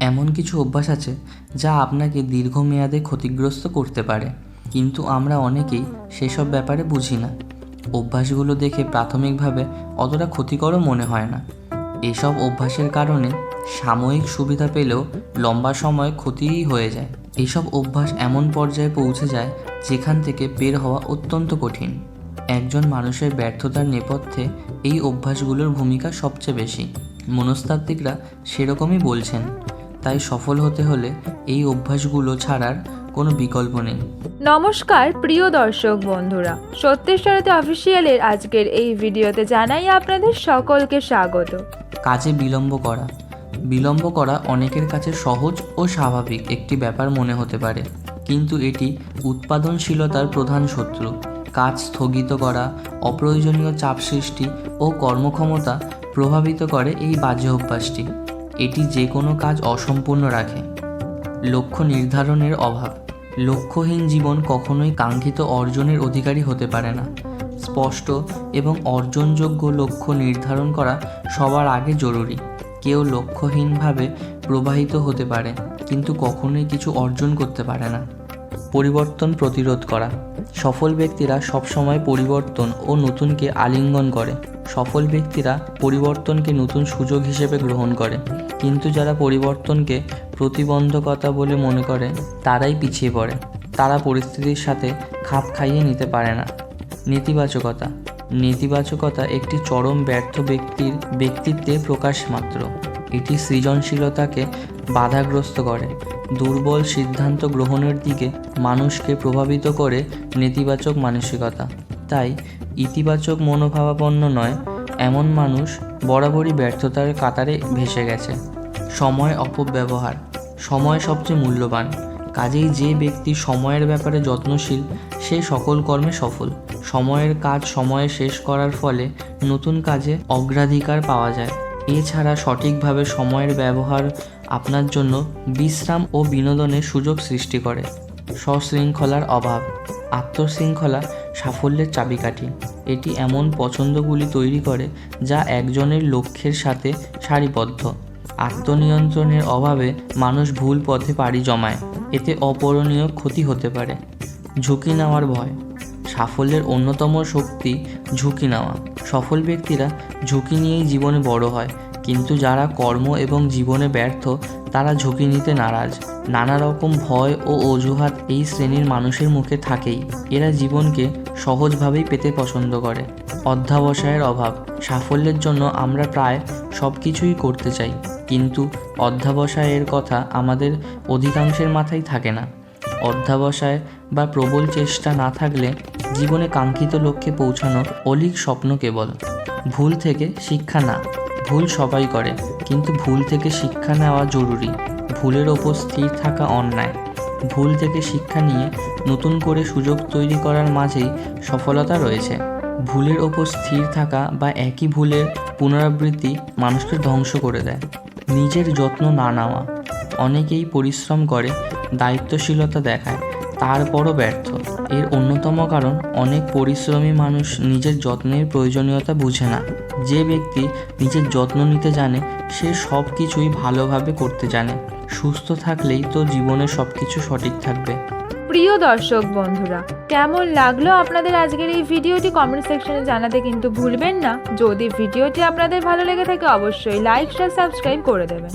এমন কিছু অভ্যাস আছে যা আপনাকে দীর্ঘমেয়াদে ক্ষতিগ্রস্ত করতে পারে। কিন্তু আমরা অনেকেই সেসব ব্যাপারে বুঝি না। অভ্যাসগুলো দেখে প্রাথমিকভাবে অতটা ক্ষতিকরও মনে হয় না। এসব অভ্যাসের কারণে সাময়িক সুবিধা পেলেও লম্বা সময় ক্ষতিই হয়ে যায়। এসব অভ্যাস এমন পর্যায়ে পৌঁছে যায় যেখান থেকে বের হওয়া অত্যন্ত কঠিন। একজন মানুষের ব্যর্থতার নেপথ্যে এই অভ্যাসগুলোর ভূমিকা সবচেয়ে বেশি। মনস্তাত্ত্বিকরা সেরকমই বলছেন। তাই সফল হতে হলে এই অভ্যাসগুলো ছাড়ার কোনো বিকল্প নেই। নমস্কার প্রিয় দর্শক বন্ধুরা। সত্যের সারথী অফিসিয়ালের আজকের এই ভিডিওতে জানাই আপনাদের সকলকে স্বাগত। কাজে বিলম্ব করা। বিলম্ব করা অনেকের কাছে সহজ ও স্বাভাবিক একটি ব্যাপার মনে হতে পারে। কিন্তু এটি উৎপাদনশীলতার প্রধান শত্রু। কাজ স্থগিত করা অপ্রয়োজনীয় চাপ সৃষ্টি ও কর্মক্ষমতা প্রভাবিত করে এই বাজে অভ্যাসটি। এটি যে কোনো কাজ অসম্পূর্ণ রাখে। লক্ষ্য নির্ধারণের অভাব। লক্ষ্যহীন জীবন কখনোই কাঙ্ক্ষিত অর্জনের অধিকারী হতে পারে না। স্পষ্ট এবং অর্জনযোগ্য লক্ষ্য নির্ধারণ করা সবার আগে জরুরি। কেউ লক্ষ্যহীনভাবে প্রবাহিত হতে পারে, কিন্তু কখনোই কিছু অর্জন করতে পারে না। পরিবর্তন প্রতিরোধ করা। সফল ব্যক্তিরা সবসময় পরিবর্তন ও নতুনকে আলিঙ্গন করে। সফল ব্যক্তিরা পরিবর্তনকে নতুন সুযোগ হিসেবে গ্রহণ করে। কিন্তু যারা পরিবর্তনকে প্রতিবন্ধকতা বলে মনে করে, তারাই পিছিয়ে পড়ে। তারা পরিস্থিতির সাথে খাপ খাইয়ে নিতে পারে না। নেতিবাচকতা। নেতিবাচকতা একটি চরম ব্যর্থ ব্যক্তির ব্যক্তিত্বের প্রকাশ মাত্র। এটি সৃজনশীলতাকে বাধাগ্রস্ত করে। দুর্বল সিদ্ধান্ত গ্রহণের দিকে মানুষকে প্রভাবিত করে নেতিবাচক মানসিকতা। তাই ইতিবাচক মনোভাবাপন্ন নয়, এমন মানুষ বরাবরই ব্যর্থতার কাতারে ভেসে গেছে। সময় অপব্যবহার, সময় সবচেয়ে মূল্যবান। কাজেই যে ব্যক্তি সময়ের ব্যাপারে যত্নশীল, সে সকল কর্মে সফল। সময়ের কাজ সময়ে শেষ করার ফলে নতুন কাজে অগ্রাধিকার পাওয়া যায়। এছাড়া সঠিকভাবে সময়ের ব্যবহার আপনার জন্য বিশ্রাম ও বিনোদনের সুযোগ সৃষ্টি করে। সশৃঙ্খলার অভাব, আত্মশৃঙ্খলা সাফল্যের চাবিকাঠি। এটি এমন পছন্দগুলি তৈরি করে যা একজনের লক্ষ্যের সাথে সারিবদ্ধ। আত্মনিয়ন্ত্রণের অভাবে মানুষ ভুল পথে পাড়ি জমায়। এতে অপরণীয় ক্ষতি হতে পারে। ঝুঁকি নেওয়ার ভয়। সাফল্যের অন্যতম শক্তি ঝুঁকি নেওয়া। সফল ব্যক্তিরা ঝুঁকি নিয়েই জীবনে বড় হয়। কিন্তু যারা কর্ম এবং জীবনে ব্যর্থ, তারা ঝুঁকি নিতে নারাজ। নানা রকম ভয় ও অজুহাত এই শ্রেণির মানুষের মুখে থাকেই। এরা জীবনকে সহজভাবেই পেতে পছন্দ করে। অধ্যাবসায়ের অভাব। সাফল্যের জন্য আমরা প্রায় সব কিছুই করতে চাই। কিন্তু অধ্যাবসায়ের কথা আমাদের অধিকাংশের মাথায় থাকে না। অধ্যাবসায় বা প্রবল চেষ্টা না থাকলে জীবনে কাঙ্ক্ষিত লক্ষ্যে পৌঁছানো অলিক স্বপ্ন কেবল। ভুল থেকে শিক্ষা না। ভুল সবাই করে, কিন্তু ভুল থেকে শিক্ষা নেওয়া জরুরি। ভুলের ওপর স্থির থাকা অন্যায়। ভুল থেকে শিক্ষা নিয়ে নতুন করে সুযোগ তৈরি করার মাঝেই সফলতা রয়েছে। ভুলের ওপর স্থির থাকা বা একই ভুলের পুনরাবৃত্তি মানুষকে ধ্বংস করে দেয়। নিজের যত্ন না নেওয়া। অনেকেই পরিশ্রম করে, দায়িত্বশীলতা দেখায়, তারপরও ব্যর্থ। এর অন্যতম কারণ, অনেক পরিশ্রমী মানুষ নিজের যত্নের প্রয়োজনীয়তা বুঝে না। যে ব্যক্তি নিজের যত্ন নিতে জানে, সে সব কিছুই ভালোভাবে করতে জানে। সুস্থ থাকলেই তো জীবনে সব কিছু সঠিক থাকবে। প্রিয় দর্শক বন্ধুরা, কেমন লাগল আপনাদের আজকের এই ভিডিওটি কমেন্ট সেকশনে জানাতে কিন্তু ভুলবেন না। যদি ভিডিওটি আপনাদের ভালো লেগে থাকে, অবশ্যই লাইক শেয়ার সাবস্ক্রাইব করে দেবেন।